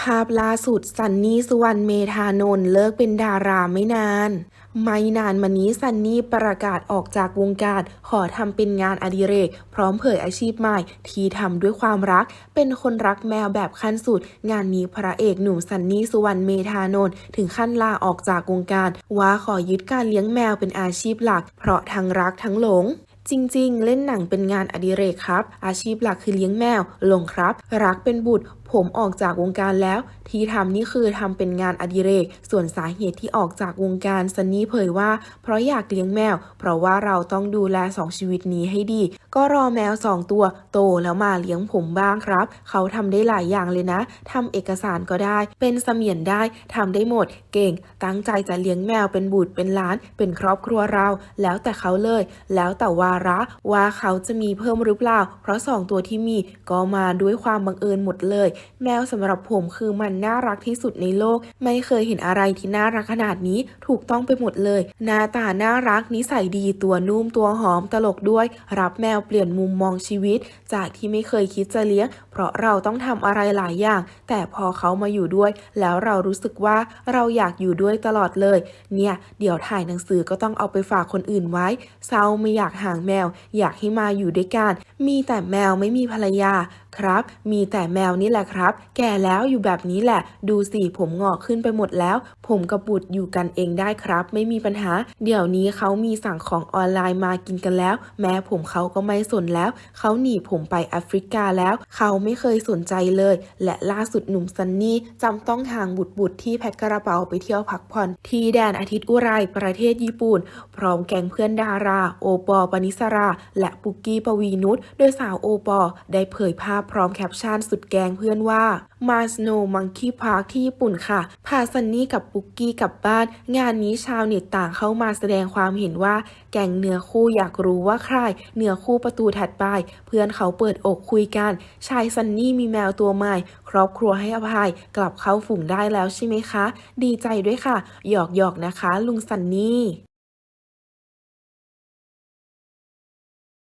ภาพล่าสุดซันนี่สุวรรณเมธานนท์เลิกเป็นดาราไม่นาน ไม่นานมานี้ซันนี่ประกาศออกจากวงการ ขอทำเป็นงานอดิเรก พร้อมเผยอาชีพใหม่ ที่ทำด้วยความรัก เป็นคนรักแมวแบบขั้นสุด งานนี้พระเอกหนุ่มซันนี่สุวรรณเมธานนท์ถึงขั้นลาออกจากวงการ ว่าขอยึดการเลี้ยงแมวเป็นอาชีพหลัก เพราะทั้งรักทั้งหลงจริง ๆ เล่นหนังเป็นงานอดิเรกครับ อาชีพหลักคือเลี้ยงแมว ลงครับ รักเป็นบุตรผมออกจากวงการแล้วที่ทำนี่คือทำเป็นงานอดิเรก ส่วนสาเหตุที่ออกจากวงการซันนี่เผยว่า เพราะอยากเลี้ยงแมว เพราะว่าเราต้องดูแลสองชีวิตนี้ให้ดี ก็รอแมวสองตัวโตแล้วมาเลี้ยงผมบ้างครับ เขาทำได้หลายอย่างเลยนะทำเอกสารก็ได้ เป็นเสมียนได้ทำได้หมด เก่ง ตั้งใจจะเลี้ยงแมวเป็นบุตรเป็นล้าน เป็นครอบครัวเรา แล้วแต่เขาเลย แล้วแต่วาระว่าเขาจะมีเพิ่มหรือเปล่า เพราะสองตัวที่มีก็มาด้วยความบังเอิญหมดเลยแมวสำหรับผมคือมันน่ารักที่สุดในโลก ไม่เคยเห็นอะไรที่น่ารักขนาดนี้ถูกต้องไปหมดเลย หน้าตาน่ารักนิสัยดีตัวนุ่มตัวหอมตลกด้วย รับแมวเปลี่ยนมุมมองชีวิต จากที่ไม่เคยคิดจะเลี้ยง เพราะเราต้องทำอะไรหลายอย่าง แต่พอเขามาอยู่ด้วย แล้วเรารู้สึกว่าเราอยากอยู่ด้วยตลอดเลย เนี่ย เดี๋ยวถ่ายหนังสือก็ต้องเอาไปฝากคนอื่นไว้เศร้าไม่อยากห่างแมว อยากให้มาอยู่ด้วยกัน มีแต่แมวไม่มีภรรยา ครับ มีแต่แมวนี่แหละครับ แก่แล้วอยู่แบบนี้แหละ ดูสิผมงอกขึ้นไปหมดแล้ว ผมกับบุตรอยู่กันเองได้ครับ ไม่มีปัญหา เดี๋ยวนี้เขามีสั่งของออนไลน์มากินกันแล้ว แม้ผมเขาก็ไม่สนแล้ว เขาหนีผมไปแอฟริกาแล้ว เขาไม่เคยสนใจเลย และล่าสุดหนุ่มซันนี่จำต้องห่างบุตรบุตรที่แพ็คกระเป๋าไปเที่ยวพักผ่อน ที่แดนอาทิตย์อุไรประเทศญี่ปุ่น พร้อมแก๊งเพื่อนดารา โอปอล์ปนิสรา และปุกกี้ปวีนุชโดยสาวโอปอล์ได้เผยภาพพร้อมแคปชั่นสุดแกงเพื่อนว่า มาสโนมังคีพาร์คที่ญี่ปุ่นค่ะ พาซันนี่กับปุกกี้กลับบ้าน งานนี้ชาวเน็ตต่างเข้ามาแสดงความเห็นว่า แก๊งเนื้อคู่อยากรู้ว่าใครเนื้อคู่ประตูถัดไป เพื่อนเขาเปิดอกคุยกัน ชายซันนี่มีแมวตัวใหม่ ครอบครัวให้อภัย กลับเข้าฝูงได้แล้วใช่ไหมคะ ดีใจด้วยค่ะ หยอกหยอกนะคะ ลุงซันนี่